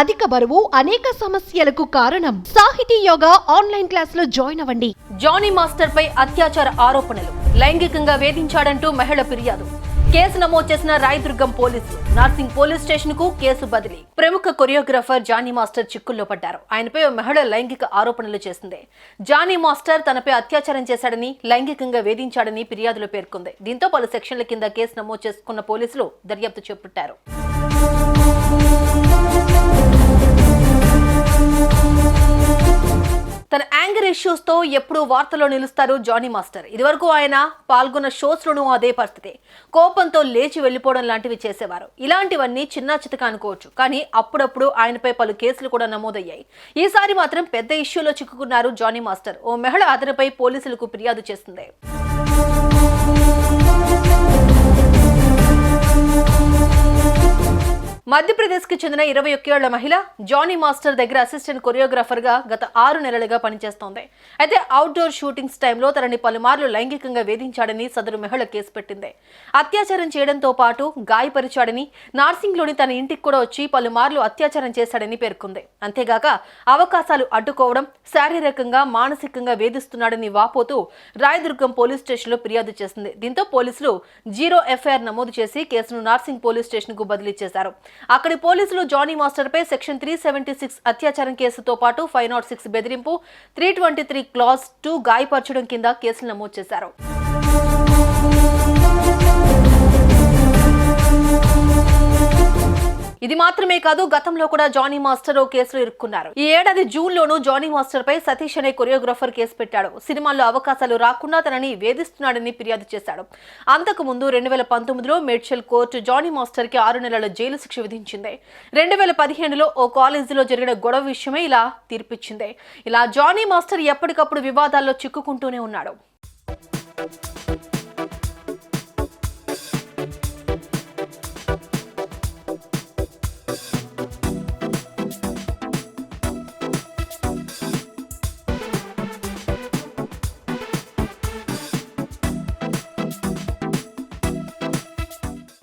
అధిక బరువు అనేక సమస్యలకు కారణం. సాహితీ యోగా ఆన్లైన్ క్లాసులో జాయిన్ అవ్వండి. జానీ మాస్టర్ పై అత్యాచార ఆరోపణలు. లైంగికంగా వేధించాడంటూ మహిళ ఫిర్యాదు. కేసు నమోదు చేసిన రాయదుర్గం పోలీసులు. నార్సింగ్ పోలీస్ స్టేషన్కు కేసు బదిలీ. ప్రముఖ కొరియోగ్రాఫర్ జానీ మాస్టర్ చిక్కుల్లో పడ్డారు. ఆయనపై మహిళ లైంగిక ఆరోపణలు చేసింది. జానీ మాస్టర్ తనపై అత్యాచారం చేశాడని లైంగికంగా వేధించాడని ఫిర్యాదులో పేర్కొంది. దీంతో పలు సెక్షన్ల కింద కేసు నమోదు చేసుకున్న పోలీసులు దర్యాప్తు చేపట్టారు. ఇష్యూస్తో ఇష్యూస్తో ఎప్పుడూ వార్తల్లో నిలుస్తారు జానీ మాస్టర్. ఇదివరకు ఆయన పాల్గొన్న షోస్ లోనూ అదే పరిస్థితి. కోపంతో లేచి వెళ్ళిపోవడం లాంటివి చేసేవారు. ఇలాంటివన్నీ చిన్న చితక అనుకోవచ్చు. కానీ అప్పుడప్పుడు ఆయనపై పలు కేసులు కూడా నమోదయ్యాయి. ఈసారి మాత్రం పెద్ద ఇష్యూలో చిక్కుకున్నారు జానీ మాస్టర్. ఓ మహిళ అతనిపై పోలీసులకు ఫిర్యాదు చేస్తుంది. మధ్యప్రదేశ్కి చెందిన ఇరవై ఒక్కేళ్ళ మహిళ జానీ మాస్టర్ దగ్గర అసిస్టెంట్ కొరియోగ్రాఫర్గా గత ఆరు నెలలుగా పనిచేస్తోంది. అయితే అవుట్డోర్ షూటింగ్స్ టైంలో తనని పలుమార్లు లైంగికంగా వేధించాడని సదరు మహిళ కేసు పెట్టింది. అత్యాచారం చేయడంతో పాటు గాయపరిచాడని నార్సింగ్లోని తన ఇంటికి కూడా వచ్చి పలుమార్లు అత్యాచారం చేశాడని పేర్కొంది. అంతేగాక అవకాశాలు అడ్డుకోవడం శారీరకంగా మానసికంగా వేధిస్తున్నాడని వాపోతూ రాయదుర్గం పోలీస్ స్టేషన్లో ఫిర్యాదు చేసింది. దీంతో పోలీసులు జీరో ఎఫ్ఐఆర్ నమోదు చేసి కేసును నార్సింగ్ పోలీస్ స్టేషన్కు బదిలీ చేశారు. అక్కడి పోలీసులు జానీ మాస్టర్ పై సెక్షన్ త్రీ సెవెంటీ సిక్స్ అత్యాచారం కేసుతో పాటు ఫైవ్ నాట్ సిక్స్ బెదిరింపు three twenty three class two గాయపరచడం కింద కేసులు నమోదు చేశారు. ఇది మాత్రమే కాదు గతంలో కూడా జానీ మాస్టర్ ఓ కేసులో ఇరుక్కున్నారు. ఈ ఏడాది జూన్ లోను జానీ మాస్టర్ పై సతీష్ అనే కొరియోగ్రాఫర్ కేసు పెట్టాడు. సినిమాల్లో అవకాశాలు రాకుండా తనని వేధిస్తున్నాడని ఫిర్యాదు చేశాడు. అంతకు ముందు రెండు వేల పంతొమ్మిదిలో మేడ్చల్ కోర్టు జానీ మాస్టర్కి ఆరు నెలల జైలు శిక్ష విధించింది. రెండు వేల పదిహేనులో ఓ కాలేజీలో జరిగిన గొడవ విషయమే ఇలా తీర్పిచ్చింది. ఇలా జానీ మాస్టర్ ఎప్పటికప్పుడు వివాదాల్లో చిక్కుకుంటూనే ఉన్నాడు.